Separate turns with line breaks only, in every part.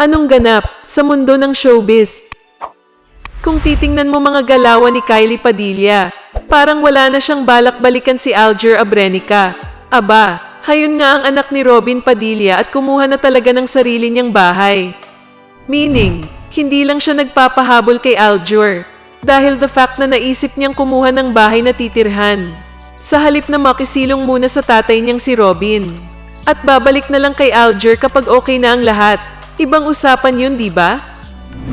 Anong ganap sa mundo ng showbiz? Kung titingnan mo mga galawan ni Kylie Padilla, parang wala na siyang balak balikan si Alger Abrenica. Aba, hayun nga ang anak ni Robin Padilla at kumuha na talaga ng sarili niyang bahay. Meaning, hindi lang siya nagpapahabol kay Aljur dahil the fact na naisip niyang kumuha ng bahay na titirhan. Sa halip na makisilong muna sa tatay niyang si Robin. At babalik na lang kay Aljur kapag okay na ang lahat. Ibang usapan yun, di ba?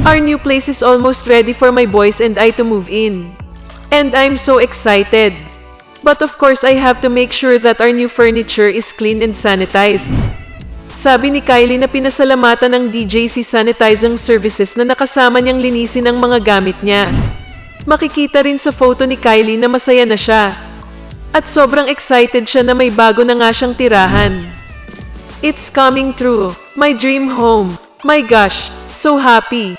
Our new place is almost ready for my boys and I to move in. And I'm so excited. But of course, I have to make sure that our new furniture is clean and sanitized. Sabi ni Kylie na pinasalamatan ng DJC Sanitizing Services na nakasama niyang linisin ang mga gamit niya. Makikita rin sa photo ni Kylie na masaya na siya. At sobrang excited siya na may bago na nga siyang tirahan. It's coming true. My dream home. My gosh, so happy.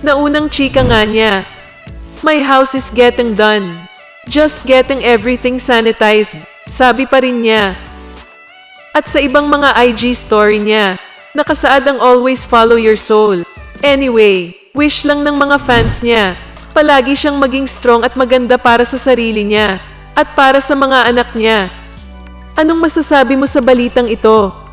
Naunang chika nga niya. My house is getting done. Just getting everything sanitized. Sabi pa rin niya. At sa ibang mga IG story niya, nakasaad ang always follow your soul. Anyway, wish lang ng mga fans niya. Palagi siyang maging strong at maganda para sa sarili niya at para sa mga anak niya. Anong masasabi mo sa balitang ito?